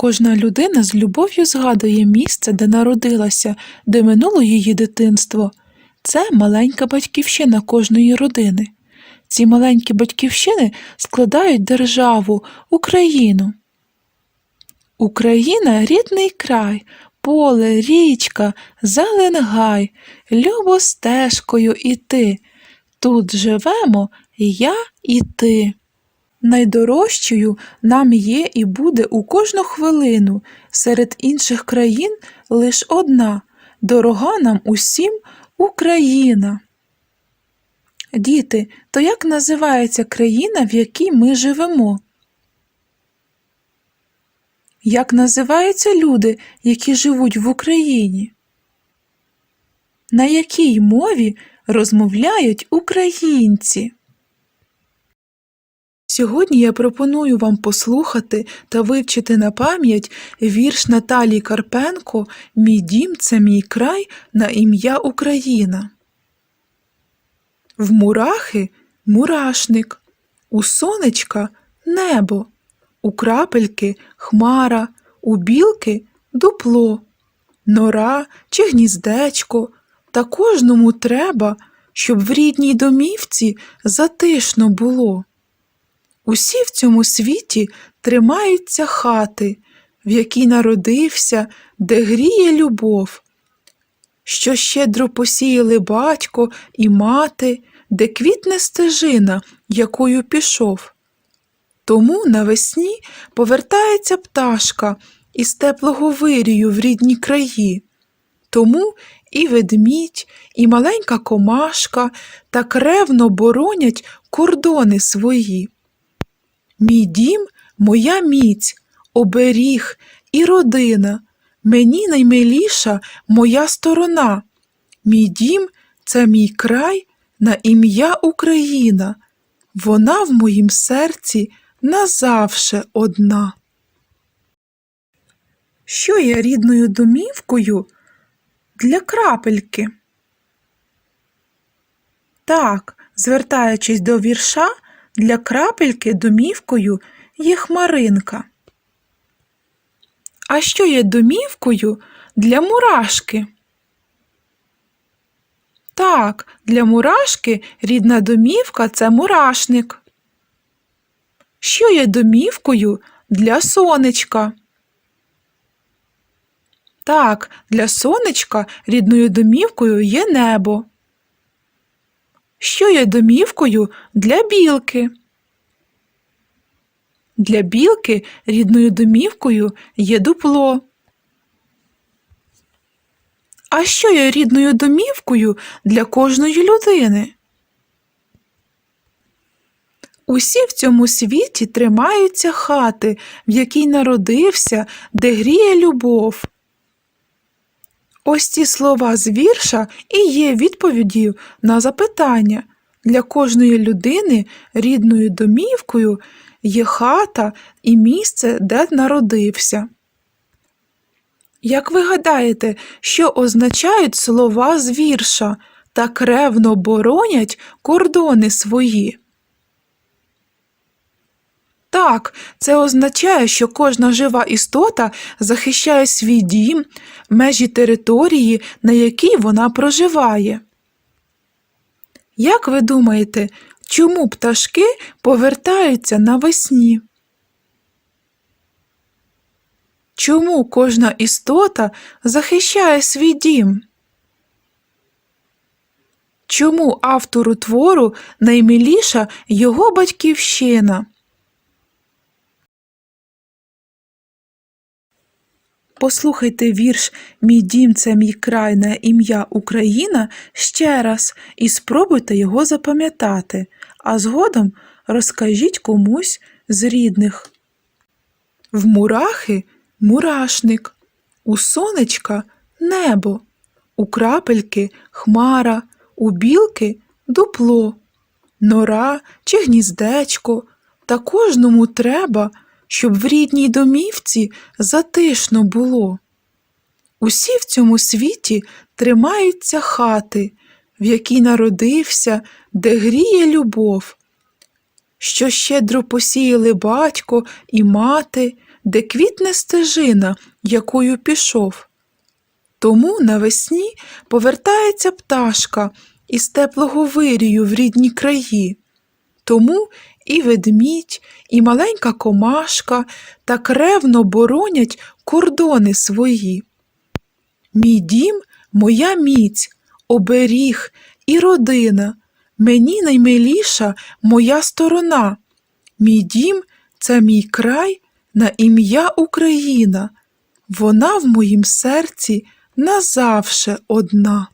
Кожна людина з любов'ю згадує місце, де народилася, де минуло її дитинство. Це маленька батьківщина кожної родини. Ці маленькі батьківщини складають державу, Україну. Україна рідний край, поле, річка, зелен гай, любо стежкою іти. Тут живемо я і ти. Найдорожчою нам є і буде у кожну хвилину. Серед інших країн лиш одна, дорога нам усім Україна. Діти, то як називається країна, в якій ми живемо? Як називаються люди, які живуть в Україні? На якій мові розмовляють українці? Сьогодні я пропоную вам послухати та вивчити на пам'ять вірш Наталії Карпенко Мій дім це мій край на ім'я Україна. В мурахи мурашник, у сонечка небо, у крапельки хмара, у білки дупло, нора чи гніздечко, та кожному треба, щоб в рідній домівці затишно було. Усі в цьому світі тримаються хати, в якій народився, де гріє любов, що щедро посіяли батько і мати, де квітне стежина, якою пішов. Тому навесні повертається пташка із теплого вирію в рідні краї. Тому і ведмідь, і маленька комашка так ревно боронять кордони свої. Мій дім моя міць, оберіг і родина, мені наймиліша моя сторона. Мій дім це мій край на ім'я Україна. Вона в моїм серці назавше одна. Що є рідною домівкою для крапельки? Так, звертаючись до вірша, для крапельки домівкою є хмаринка. А що є домівкою для мурашки? Так, для мурашки рідна домівка це мурашник. Що є домівкою для сонечка? Так, для сонечка рідною домівкою є небо. Що є домівкою для білки? Для білки рідною домівкою є дупло. А що є рідною домівкою для кожної людини? Усі в цьому світі тримаються хати, в якій народився, де гріє любов. Ось ці слова з вірша і є відповіддю на запитання. Для кожної людини рідною домівкою є хата і місце, де народився. Як ви гадаєте, що означають слова з вірша так ревно боронять кордони свої? Так, це означає, що кожна жива істота захищає свій дім, межі території, на якій вона проживає. Як ви думаєте, чому пташки повертаються навесні? Чому кожна істота захищає свій дім? Чому автору твору наймиліша його батьківщина? Послухайте вірш Мій дім це мій край на ім'я Україна ще раз і спробуйте його запам'ятати, а згодом розкажіть комусь з рідних. В мурахи мурашник, у сонечка небо, у крапельки хмара, у білки дупло, нора чи гніздечко, та кожному треба щоб в рідній домівці затишно було. Усі в цьому світі тримаються хати, в якій народився, де гріє любов, що щедро посіяли батько і мати, де квітне стежина, якою пішов. Тому навесні повертається пташка із теплого вирію в рідні краї. Тому і ведмідь, і маленька комашка так ревно боронять кордони свої. Мій дім моя міць, оберіг і родина. Мені наймиліша моя сторона. Мій дім це мій край на ім'я Україна. Вона в моїм серці назавше одна.